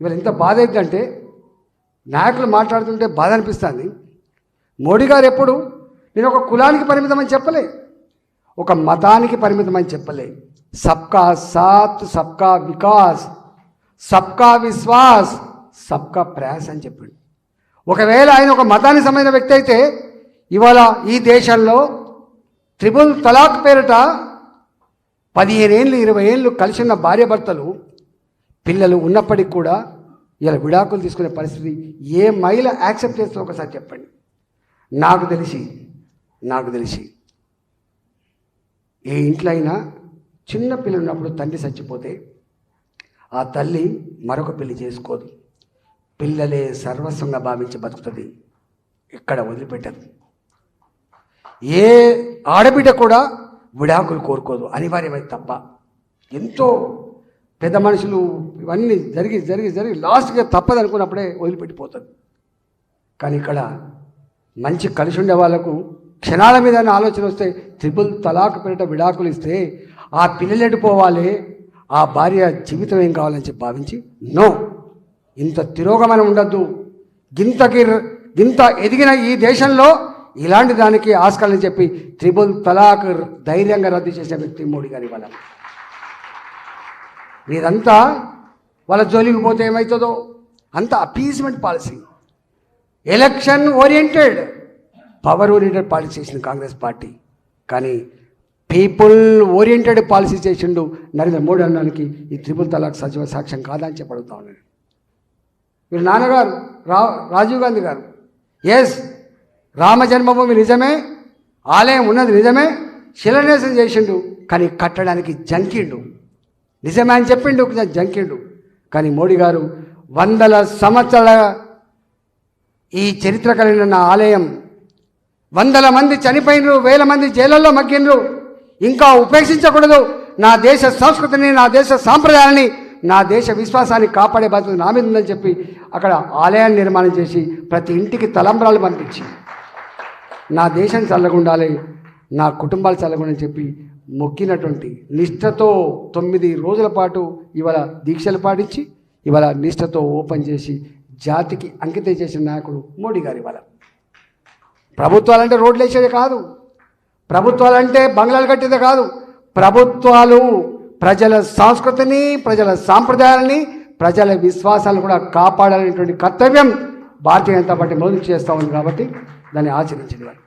ఇవాళ ఎంత బాధ ఏంటంటే నాయకులు మాట్లాడుతుంటే బాధ అనిపిస్తుంది. మోడీ గారు ఎప్పుడు నేను ఒక కులానికి పరిమితమని చెప్పలే ఒక మతానికి పరిమితమని చెప్పలే. సబ్కా సాత్ సబ్కా వికాస్ సబ్కా విశ్వాస్ సబ్కా ప్రయాస్ అని చెప్పిండు. ఒకవేళ ఆయన ఒక మతానికి సంబంధించిన వ్యక్తి అయితే ఇవాళ ఈ దేశంలో త్రిబుల్ తలాక్ పేరిట పదిహేను ఏళ్ళు ఇరవై ఏళ్ళు కలిసిన భార్యభర్తలు భార్యాభర్తలు పిల్లలు ఉన్నప్పటికీ కూడా ఇలా విడాకులు తీసుకునే పరిస్థితి ఏ మహిళ యాక్సెప్ట్ చేస్తుందో ఒకసారి చెప్పండి. నాకు తెలిసి నాకు తెలిసి ఏ ఇంట్లో అయినా చిన్న పిల్లలు ఉన్నప్పుడు తండ్రి చచ్చిపోతే ఆ తల్లి మరొక పెళ్ళి చేసుకోదు. పిల్లలే సర్వస్వంగా భావించి బతుకుతుంది. ఇక్కడ వదిలిపెట్టదు. ఏ ఆడబిడ్డ కూడా విడాకులు కోరుకోదు. అనివార్యమై తప్ప. ఎంతో పెద్ద మనుషులు ఇవన్నీ జరిగి జరిగి జరిగి లాస్ట్గా తప్పదు అనుకున్నప్పుడే వదిలిపెట్టిపోతుంది కానీ ఇక్కడ మంచి కలిసి ఉండే వాళ్ళకు క్షణాల మీద ఆలోచన వస్తే త్రిపుల్ తలాక్ పేరిట విడాకులు ఇస్తే ఆ పిల్లలు పోవాలి? ఆ భార్య జీవితం ఏం కావాలని చెప్పి భావించి నో ఇంత తిరోగమనం ఉండద్దు. గింతకి గింత ఎదిగిన ఈ దేశంలో ఇలాంటి దానికి ఆస్కారం చెప్పి త్రిబుల్ తలాక్ ధైర్యంగా రద్దు చేసిన వ్యక్తి మోడీ గారి వల్ల. మీరంతా వాళ్ళ జోలికి పోతే ఏమవుతుందో అంత appeasement policy election oriented power oriented policy చేసింది కాంగ్రెస్ పార్టీ. కానీ పీపుల్ ఓరియంటెడ్ పాలసీ చేసిండు నరేంద్ర మోడీ అనడానికి ఈ త్రిపుల్ తలాక్ సచివ సాక్ష్యం కాదని అని ఉన్నాను మీరు నాన్నగారు రా రాజీవ్ గాంధీ గారు. ఎస్ రామ జన్మభూమి నిజమే ఆలయం ఉన్నది నిజమే శిలాన్యాసం చేసిండు కానీ కట్టడానికి జంకిండు. నిజమే అని చెప్పిండు కొంచెం జంకిండు. కానీ మోడీ గారు వందల సంవత్సరాల ఈ చరిత్ర కలిగిన నా ఆలయం వందల మంది చనిపోయినరు వేల మంది జైళ్ళల్లో మగ్గినరు ఇంకా ఉపేక్షించకూడదు. నా దేశ సంస్కృతిని నా దేశ సాంప్రదాయాన్ని నా దేశ విశ్వాసాన్ని కాపాడే బాధ్యత నా మీద ఉందని చెప్పి అక్కడ ఆలయాన్ని నిర్మాణం చేసి ప్రతి ఇంటికి తలంబ్రాలు పంపించి నా దేశం చల్లగుండాలి నా కుటుంబాలు చల్లగుండని చెప్పి మొక్కినటువంటి నిష్ఠతో తొమ్మిది రోజుల పాటు ఇవాళ దీక్షలు పాటించి ఇవాళ నిష్ఠతో ఓపెన్ చేసి జాతికి అంకితం చేసిన నాయకుడు మోడీ గారు ఇవాళ. ప్రభుత్వాలంటే రోడ్లు వేసేది కాదు. ప్రభుత్వాలంటే బంగ్లాలు కట్టేది కాదు. ప్రభుత్వాలు ప్రజల సంస్కృతిని ప్రజల సాంప్రదాయాలని ప్రజల విశ్వాసాలను కూడా కాపాడాలనేటువంటి కర్తవ్యం భారతీయ జనతా పార్టీ మొదలు చేస్తూ ఉంది కాబట్టి దాన్ని ఆచరించింది వాళ్ళు